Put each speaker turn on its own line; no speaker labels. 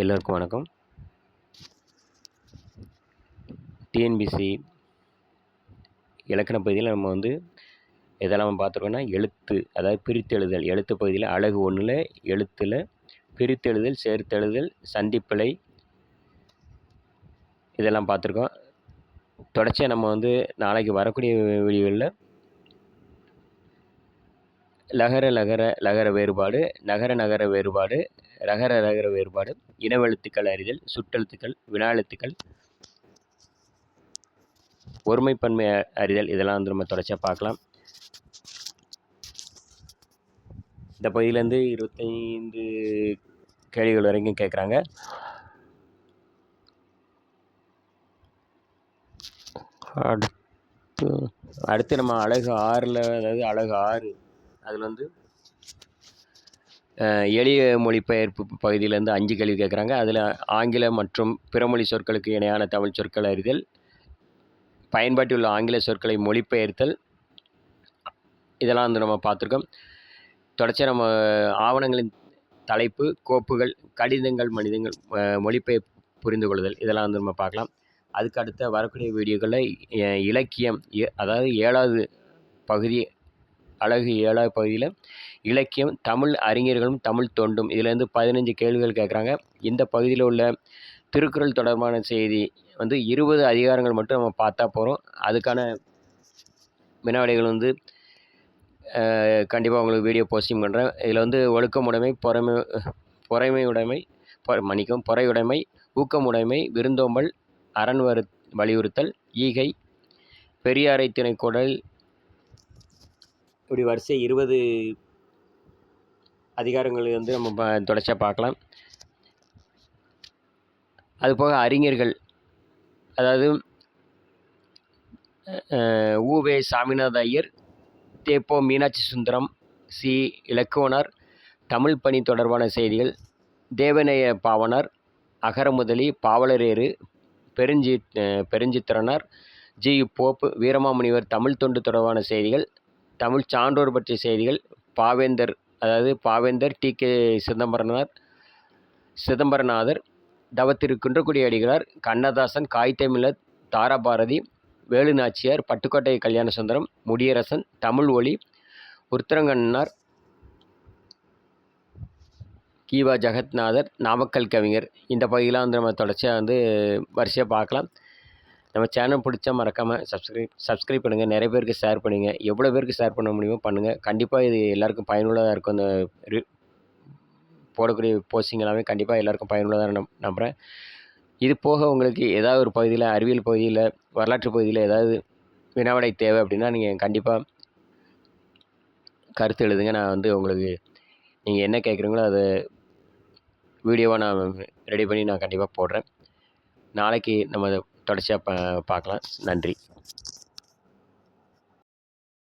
எல்லோருக்கும் வணக்கம். டிஎன்பிசி இலக்கண பகுதியில் நம்ம வந்து எதெல்லாம் பார்த்துருக்கோம்னா எழுத்து அதாவது பிரித்தெழுதல். எழுத்து பகுதியில் அழகு ஒன்றில் எழுத்தில் பிரித்தெழுதல் சேர்த்தெழுதல் சந்திப்பிழை இதெல்லாம் பார்த்துருக்கோம். தொடர்ச்சியாக நம்ம வந்து நாளைக்கு வரக்கூடிய வீடியோவில் லகர லகர லகர வேறுபாடு நகர நகர வேறுபாடு ரகர ரகர வேறுபாடு இனவெழுத்துக்கள் அறிதல் சுட்டெழுத்துக்கள் வினா எழுத்துக்கள் ஒருமைப்பன்மை அறிதல் இதெல்லாம் வந்து நம்ம தொடர்ச்சியாக பார்க்கலாம். இந்த பகுதியிலேருந்து இருபத்தைந்து கேள்விகள் வரைக்கும் கேட்குறாங்க. அடுத்து அடுத்து நம்ம அழகு ஆறில் அதாவது அழகு ஆறு. அதில் வந்து எளிய மொழிபெயர்ப்பு பகுதியிலேருந்து அஞ்சு கேள்வி கேட்குறாங்க அதில் ஆங்கில மற்றும் பிறமொழி சொற்களுக்கு இணையான தமிழ் சொற்கள் அறிதல் பயன்பாட்டில் உள்ள ஆங்கில சொற்களை மொழிபெயர்த்தல் இதெல்லாம் வந்து நம்ம பார்த்துருக்கோம். தொடர்ச்சியாக நம்ம ஆவணங்களின் தலைப்பு கோப்புகள் கடிதங்கள் மனிதங்கள் மொழிபெயர்ப்பு புரிந்து கொள்ளுதல் இதெல்லாம் வந்து நம்ம பார்க்கலாம். அதுக்கு அடுத்த வரக்கூடிய வீடியோக்களில் இலக்கியம் ஏ- அதாவது ஏழாவது பகுதி அழகு ஏழாவது பகுதியில் இலக்கியம் தமிழ் அறிஞர்களும் தமிழ் தொண்டும். இதுலேருந்து பதினஞ்சு கேள்விகள் கேட்குறாங்க இந்த பகுதியில் உள்ள திருக்குறள் தொடர்பான செய்தி வந்து இருபது அதிகாரங்கள் மட்டும் நம்ம பார்த்தா போகிறோம் அதுக்கான வினாவிடைகள் வந்து கண்டிப்பாக உங்களுக்கு வீடியோ போஸ்டிங் பண்ணுறேன் இதில் வந்து ஒழுக்கமுடைமை பொறைமை பொறைமையுடைமை மன்னிக்கும் பொறையுடைமை ஊக்கமுடைமை விருந்தோம்பல் அரண் வலியுறுத்தல் ஈகை பெரியாரை திணைக்குடல் இப்படி வரிசை இருபது அதிகாரங்கள் வந்து நம்ம ப- தொடர்ச்சியாக பார்க்கலாம். அதுபோக அறிஞர்கள் அதாவது ஊவே சாமிநாத ஐயர் தேப்போ மீனாட்சி சுந்தரம் சி இலக்குவனார் தமிழ் பணி தொடர்பான செய்திகள் தேவநேய பாவனார் அகரமுதலி பாவலரேறு பெருஞ்சி பெருஞ்சித்திரனார் ஜி போப்பு வீரமாமுனிவர் தமிழ் தொண்டு தொடர்பான செய்திகள் தமிழ் சான்றோர் பற்றிய செய்திகள் பாவேந்தர் அதாவது பாவேந்தர் டி. கே. சிதம்பரனார் சிதம்பரநாதர் தவத்திரு குன்றக்குடி அடிகளார் கண்ணதாசன் காய்தமிழர் தாராபாரதி வேலுநாச்சியார் பட்டுக்கோட்டை கல்யாணசுந்தரம் முடியரசன் தமிழ் ஒளி உருத்திரங்கண்ணார் கீவா ஜெகத்நாதர் நாமக்கல் கவிஞர். இந்த பகுதியெலாம் வந்து நம்ம தொடர்ச்சியாக வந்து வரிசையாக பார்க்கலாம். நம்ம சேனல் பிடிச்சா மறக்காமல் சப்ஸ்கிரைப் சப்ஸ்கிரைப் பண்ணுங்கள் நிறைய பேருக்கு ஷேர் பண்ணுங்கள் எவ்வளோ பேருக்கு ஷேர் பண்ண முடியுமோ பண்ணுங்கள் கண்டிப்பாக இது எல்லாருக்கும் பயனுள்ளதாக இருக்கும். அந்த ரி- போடக்கூடிய போஸ்டிங் எல்லாமே கண்டிப்பாக எல்லாருக்கும் பயனுள்ளதாக நம் நம்புகிறேன் இது போக உங்களுக்கு ஏதாவது ஒரு பகுதியில் அறிவியல் பகுதியில் வரலாற்று பகுதியில் ஏதாவது வினாவிடை தேவை அப்படின்னா நீங்கள் கண்டிப்பாக கருத்து எழுதுங்க. நான் வந்து உங்களுக்கு நீங்கள் என்ன கேட்குறீங்களோ அதை வீடியோவாக நான் ரெடி பண்ணி நான் கண்டிப்பாக போடுறேன். நாளைக்கு நம்ம தொடர்ச்சியாக பா பார்க்கலாம். நன்றி.